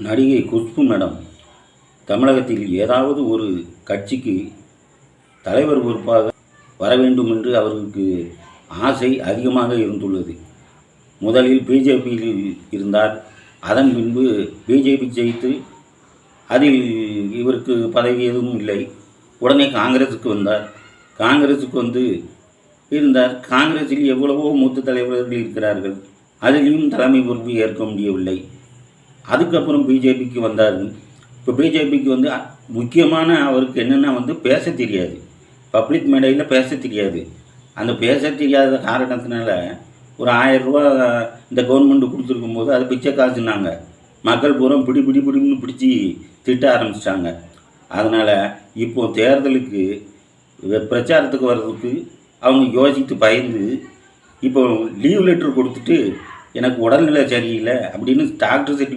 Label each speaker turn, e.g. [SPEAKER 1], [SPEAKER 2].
[SPEAKER 1] நடிகை குஷ்பு மேடம் தமிழகத்தில் ஏதாவது ஒரு கட்சிக்கு தலைவர் பொறுப்பாக வர வேண்டும் என்று அவருக்கு ஆசை அதிகமாக இருந்துள்ளது. முதலில் பிஜேபியில் இருந்தார். அதன் பின்பு பிஜேபி ஜெயித்து அதில் இவருக்கு பதவி எதுவும் இல்லை. உடனே காங்கிரஸுக்கு வந்தார். காங்கிரஸுக்கு வந்து இருந்தார். காங்கிரஸில் எவ்வளவோ மூத்த தலைவர்கள் இருக்கிறார்கள். அதிலையும் தலைமை பொறுப்பு ஏற்க முடியவில்லை. அதுக்கப்புறம் பிஜேபிக்கு வந்தார். இப்போ பிஜேபிக்கு வந்து முக்கியமான அவருக்கு என்னென்னா வந்து பேச தெரியாது. பப்ளிக் மேடையில் பேச தெரியாது. அந்த பேச தெரியாத காரணத்தினால ஒரு ஆயிரம் ரூபா இந்த கவர்மெண்ட் கொடுத்துருக்கும் போது அது பிச்சை காசுனாங்க மக்கள் பூரா பிடி பிடி பிடின்னு பிடிச்சி திட்ட ஆரம்பிச்சிட்டாங்க. அதனால் இப்போ தேர்தலுக்கு பிரச்சாரத்துக்கு வர்றதுக்கு அவங்க யோசித்து பயந்து இப்போ லீவ் லெட்டர் கொடுத்துட்டு எனக்கு உடல்நிலை சரியில்லை அப்படின்னு டாக்டர் சர்டிஃபிகேட்